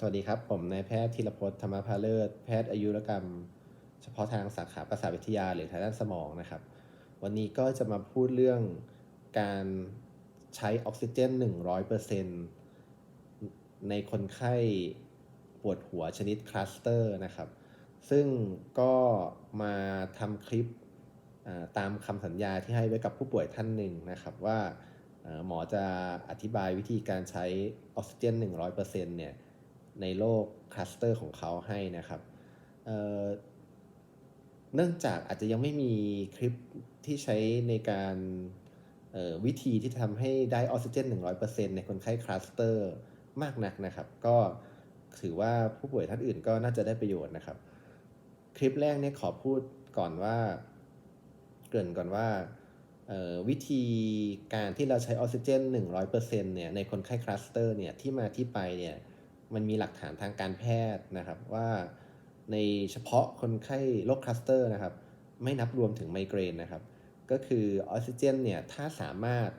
สวัสดีครับ ผมนายแพทย์ธีรพจน์ธรรมพาเลิศ แพทย์อายุรกรรม เฉพาะทางสาขาประสาทวิทยาหรือทางด้านสมองนะครับ วันนี้ก็จะมาพูดเรื่องการใช้ออกซิเจน 100%ในคนไข้ปวดหัวชนิดคลัสเตอร์นะครับ ซึ่งก็มาทำคลิปตามคำสัญญาที่ให้ไว้กับผู้ป่วยท่านหนึ่งนะครับว่าหมอจะอธิบายวิธีการใช้ออกซิเจน 100%เนี่ย ในโรคคลัสเตอร์ของเขาให้นะครับเเนื่องจากอาจจะยังไม่มีคลิปที่ใช้ในการวิธีที่ทำให้ได้ออกซิเจน 100%ในคนไข้คลัสเตอร์มากนักนะครับ ก็ถือว่าผู้ป่วยท่านอื่นก็น่าจะได้ประโยชน์นะครับ คลิปแรกเนี่ยขอพูดก่อนว่า เกริ่นก่อนว่าวิธีการที่เราใช้ออกซิเจน 100%เนี่ยในคนไข้คลัสเตอร์เนี่ยที่มาที่ไปเนี่ย มันมีหลักฐานทางการแพทย์นะครับว่าในเฉพาะคนไข้โรคคลัสเตอร์นะครับ ไม่นับรวมถึงไมเกรนนะครับ ก็คือออกซิเจนเนี่ยถ้าสามารถ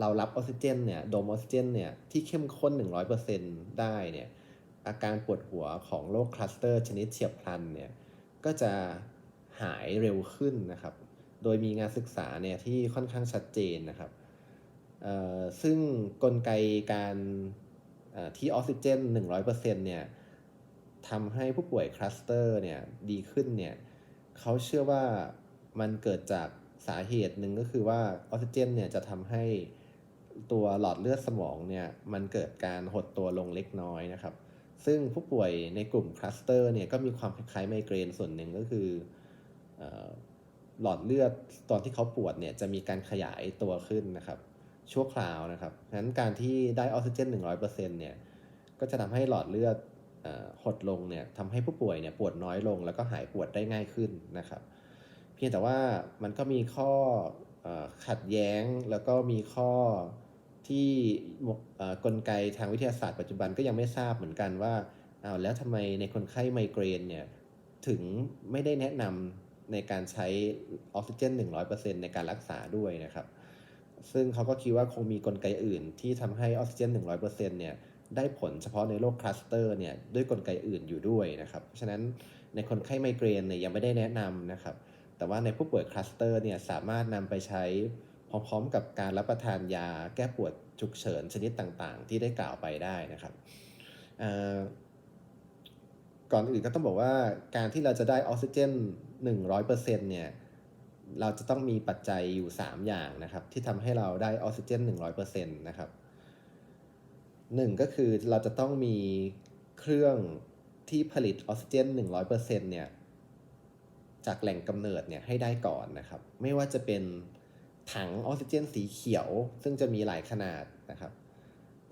เรารับออกซิเจนเนี่ยโดมออกซิเจนเนี่ยที่เข้มข้น 100%ได้เนี่ยอาการปวดหัวของโรคคลัสเตอร์ชนิดเฉียบพลันเนี่ยก็จะหายเร็วขึ้นนะครับ โดยมีงานศึกษาเนี่ยที่ค่อนข้างชัดเจนนะครับซึ่งกลไกการ ที่ออกซิเจน 100%เนี่ยทำให้ผู้ป่วยคลัสเตอร์เนี่ยดีขึ้นเนี่ยเขาเชื่อว่ามันเกิดจากสาเหตุหนึ่งก็คือว่าออกซิเจนเนี่ยจะทำให้ตัวหลอดเลือดสมองเนี่ยมันเกิดการหดตัวลงเล็กน้อยนะครับ ซึ่งผู้ป่วยในกลุ่มคลัสเตอร์เนี่ยก็มีความคล้ายไมเกรนส่วนหนึ่งก็คือหลอดเลือดตอนที่เขาปวดเนี่ยจะมีการขยายตัวขึ้นนะครับ ชั่วคราวนะครับฉะนั้นการที่ได้ออกซิเจน 100%เนี่ย ก็จะทำให้หลอดเลือดหดลงเนี่ยทำให้ผู้ป่วยเนี่ยปวดน้อยลงแล้วก็หายปวดได้ง่ายขึ้นนะครับ เพียงแต่ว่ามันก็มีข้อขัดแย้งแล้วก็มีข้อที่กลไกทางวิทยาศาสตร์ปัจจุบันก็ยังไม่ทราบเหมือนกันว่าเอาแล้วทำไมในคนไข้ไมเกรนเนี่ยถึงไม่ได้แนะนำในการใช้ออกซิเจน 100%ในการรักษาด้วยนะครับ ซึ่งเขาก็คิดว่าคงมีกลไกอื่นที่ทำให้ออกซิเจน 100%เนี่ยได้ผลเฉพาะในโรคคลัสเตอร์เนี่ยด้วยกลไกอื่นอยู่ด้วยนะครับ เพราะฉะนั้นในคนไข้ไมเกรนเนี่ยยังไม่ได้แนะนำนะครับ แต่ว่าในผู้ป่วยคลัสเตอร์เนี่ยสามารถนำไปใช้พร้อมๆ กับการรับประทานยาแก้ปวดฉุกเฉินชนิดต่างๆ ที่ได้กล่าวไปได้นะครับก่อนอื่นก็ต้องบอกว่าการที่เราจะได้ออกซิเจน 100%เนี่ย เราจะต้องมีปัจจัยอยู่ 3 อย่างนะครับ ที่ทำให้เราได้ออกซิเจน 100%นะครับหนึ่งก็คือเราจะต้องมีเครื่องที่ผลิตออกซิเจน 100%เนี่ยจากแหล่งกำเนิดเนี่ยให้ได้ก่อนนะครับ ไม่ว่าจะเป็นถังออกซิเจนสีเขียว ซึ่งจะมีหลายขนาดนะครับ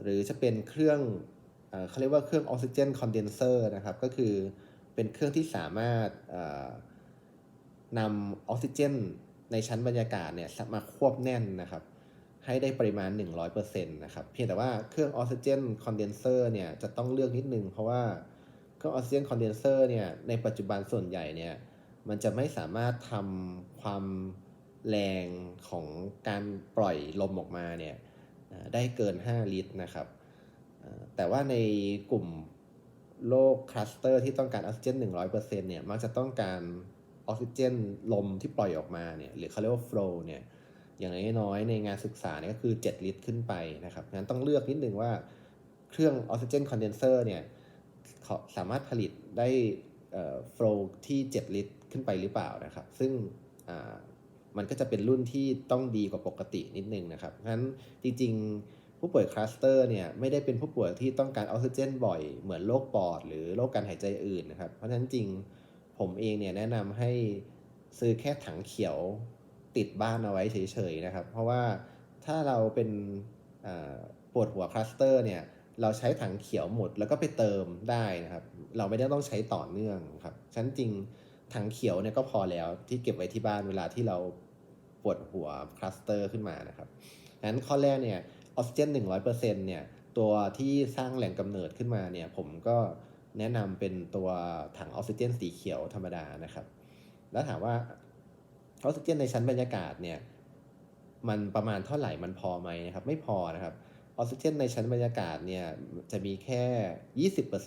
หรือจะเป็นเครื่องเขาเรียกว่าเครื่องออกซิเจนคอนเดนเซอร์นะครับ ก็คือเป็นเครื่องที่สามารถ นำออกซิเจนในชั้นบรรยากาศเนี่ยมาควบแน่นนะครับ ให้ได้ปริมาณ 100%นะครับเพียงแต่ว่าเครื่องออกซิเจนคอนเดนเซอร์เนี่ยจะต้องเลือกนิดนึง เพราะว่าเครื่องออกซิเจนคอนเดนเซอร์เนี่ยในปัจจุบันส่วนใหญ่เนี่ยมันจะไม่สามารถทำความแรงของการปล่อยลมออกมาเนี่ยได้เกิน 5 ลิตรนะครับ แต่ว่าในกลุ่มโรคคลัสเตอร์ที่ต้องการออกซิเจน100%เนี่ยมักจะต้องการ ออกซิเจนลมที่ปล่อยออกมาเนี่ยหรือเขาเรียกว่าโฟลเนี่ยอย่างน้อยๆในงานศึกษาเนี่ยก็คือ 7 ลิตรขึ้นไปนะครับงั้นต้องเลือกนิดนึงว่าเครื่องออกซิเจนคอนเดนเซอร์เนี่ยสามารถผลิตได้โฟล์ที่ 7 ลิตรขึ้นไปหรือเปล่านะครับ ซึ่งมันก็จะเป็นรุ่นที่ต้องดีกว่าปกตินิดนึงนะครับงั้นจริงๆ ผู้ป่วยคลัสเตอร์เนี่ยไม่ได้เป็นผู้ป่วยที่ต้องการออกซิเจนบ่อยเหมือนโรคปอด หรือโรคการหายใจอื่นนะครับ เพราะฉะนั้นจริง ผมเองเนี่ยแนะนำให้ซื้อแค่ถังเขียวติดบ้านเอาไว้เฉยๆนะครับ เพราะว่าถ้าเราเป็นปวดหัวคลัสเตอร์เนี่ยเราใช้ถังเขียวหมดแล้วก็ไปเติมได้นะครับ เราไม่ได้ต้องใช้ต่อเนื่องครับชั้นจริงถังเขียวเนี่ยก็พอแล้วที่เก็บไว้ที่บ้านเวลาที่เราปวดหัวคลัสเตอร์ขึ้นมานะครับงั้นข้อแรกเนี่ยออกซิเจน100%เนี่ยตัวที่สร้างแหล่งกำเนิดขึ้นมาเนี่ยผมก็ แนะนำเป็นตัวถังออกซิเจนสีเขียวธรรมดานะครับ แล้วถามว่าออกซิเจนในชั้นบรรยากาศเนี่ยมันประมาณเท่าไหร่มันพอไหมนะครับไม่พอนะครับออกซิเจนในชั้นบรรยากาศเนี่ยจะมีแค่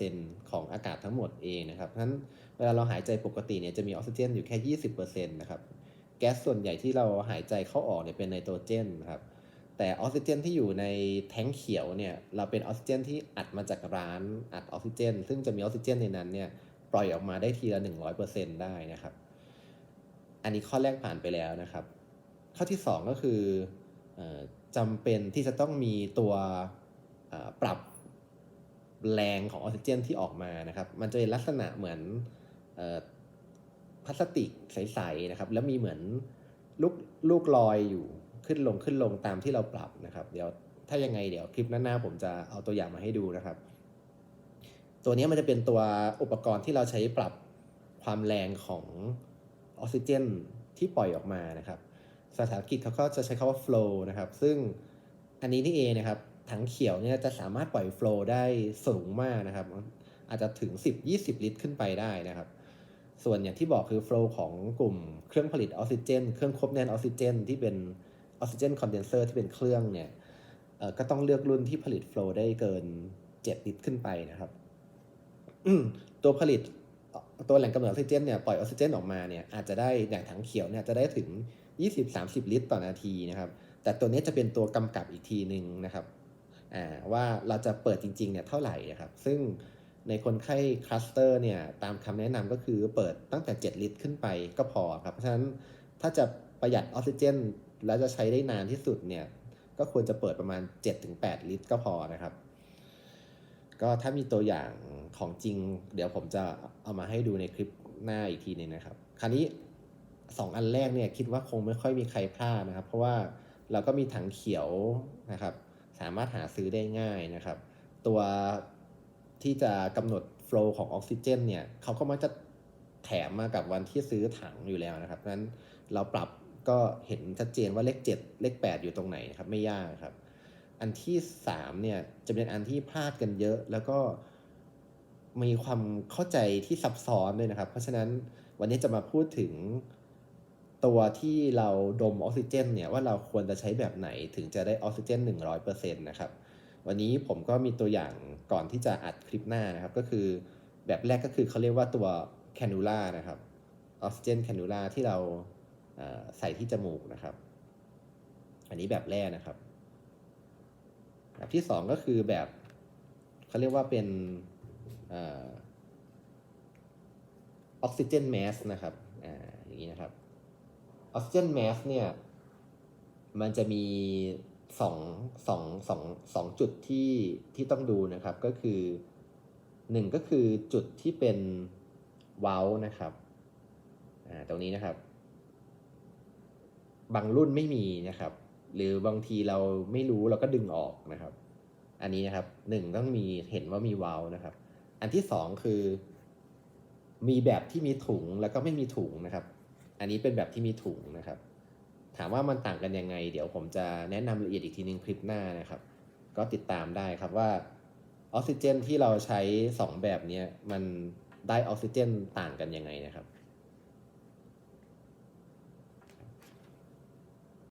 20%ของอากาศทั้งหมดเองนะครับเพราะฉะนั้นเวลาเราหายใจปกติเนี่ยจะมีออกซิเจนอยู่แค่ 20%นะครับแก๊สส่วนใหญ่ที่เราหายใจเข้าออกเนี่ยเป็นไนโตรเจนนะครับ แต่ออกซิเจนที่อยู่ในแท้งเขียวเนี่ยเราเป็นออกซิเจนที่อัดมาจากร้านอัดออกซิเจน ซึ่งจะมีออกซิเจนในนั้นเนี่ยปล่อยออกมาได้ทีละ 100%ได้นะครับ อันนี้ข้อแรกผ่านไปแล้วนะครับ ข้อที่ 2 ก็คืออจำเป็นที่จะต้องมีตัวปรับแรงของออกซิเจนที่ออกมานะครับ มันจะเป็นลักษณะเหมือนอพลาสติกใสๆนะครับ แล้วมีเหมือนลูกลูกลอยอยู่ ขึ้นลงขึ้นลงตามที่เราปรับนะครับ เดี๋ยวถ้ายังไงเดี๋ยวคลิปหน้าๆผมจะเอาตัวอย่างมาให้ดูนะครับ ตัวนี้มันจะเป็นตัวอุปกรณ์ที่เราใช้ปรับความแรงของออกซิเจนที่ปล่อยออกมานะครับภาษาอังกฤษเขาก็จะใช้คาว่า flow นะครับ ซึ่งอันนี้นี่เองนะครับถังเขียวเนี่ยจะสามารถปล่อย flow ได้สูงมากนะครับ อาจจะถึง 10-20 ลิตรขึ้นไปได้นะครับ ส่วนอย่างที่บอกคือ flow ของกลุ่มเครื่องผลิตออกซิเจน เครื่องควบแน่นออกซิเจน ที่เป็น ออกซิเจนคอนเดนเซอร์ที่เป็นเครื่องเนี่ยก็ต้องเลือกรุ่นที่ผลิต flow ได้เกิน 7 ลิตรขึ้นไปนะครับ ตัวผลิตตัวแหล่งกำเนิดออกซิเจนเนี่ยปล่อยออกซิเจนออกมาเนี่ยอาจจะได้อย่างถังเขียวเนี่ยจะได้ถึง 20-30 ลิตรต่อนาทีนะครับ แต่ตัวนี้จะเป็นตัวกำกับอีกทีหนึ่งนะครับว่าเราจะเปิดจริงๆเนี่ยเท่าไหร่นะครับ ซึ่งในคนไข้คลัสเตอร์เนี่ยตามคำแนะนำก็คือเปิดตั้งแต่ 7 ลิตรขึ้นไปก็พอครับ เพราะฉะนั้นถ้าจะประหยัดออกซิเจน แล้วจะใช้ได้นานที่สุดเนี่ยก็ควรจะเปิดประมาณ 7-8 ลิตร ก็พอนะครับ ก็ถ้ามีตัวอย่างของจริง เดี๋ยวผมจะเอามาให้ดูในคลิปหน้าอีกทีหนึงนะครับ คราวนี้สองอันแรกเนี่ยคิดว่าคงไม่ค่อยมีใครพลาดนะครับ เพราะว่าเราก็มีถังเขียวนะครับ สามารถหาซื้อได้ง่ายนะครับ ตัวที่จะกำหนดโฟล w ของออกซิเจนเนี่ยเขาก็มักจะแถมมากับวันที่ซื้อถังอยู่แล้วนะครับนั้นเราปรับ ก็เห็นชัดเจนว่าเลข 7 เลข 8 อยู่ตรงไหนครับไม่ยากครับ อันที่สามเนี่ยจะเป็นอันที่พลาดกันเยอะแล้วก็มีความเข้าใจที่ซับซ้อนด้วยนะครับ เพราะฉะนั้นวันนี้จะมาพูดถึงตัวที่เราดมออกซิเจนเนี่ยว่าเราควรจะใช้แบบไหนถึงจะได้ออกซิเจน 100%นะครับ วันนี้ผมก็มีตัวอย่างก่อนที่จะอัดคลิปหน้านะครับ ก็คือแบบแรกก็คือเขาเรียกว่าตัวแคนูล่านะครับออกซิเจนแคนูล่าที่เรา ใส่ที่จมูกนะครับ อันนี้แบบแรกนะครับ แบบที่สองก็คือแบบเขาเรียกว่าเป็นออกซิเจนแมสนะครับออย่างนี้นะครับออกซิเจนแมสเนี่ย มันจะมีสองสองสองสองจุดที่ที่ต้องดูนะครับ ก็คือหนึ่งก็คือจุดที่เป็นเว้านะครับ อ่า ตรงนี้นะครับ บางรุ่นไม่มีนะครับ หรือบางทีเราไม่รู้เราก็ดึงออกนะครับ อันนี้นะครับหนึ่งต้องมีเห็นว่ามีวาล์วนะครับ อันที่สองคือ มีแบบที่มีถุงแล้วก็ไม่มีถุงนะครับ อันนี้เป็นแบบที่มีถุงนะครับ ถามว่ามันต่างกันยังไง เดี๋ยวผมจะแนะนำละเอียดอีกทีนึงคลิปหน้านะครับ ก็ติดตามได้ครับว่าออกซิเจนที่เราใช้สองแบบนี้มันได้ออกซิเจนต่างกันยังไงนะครับ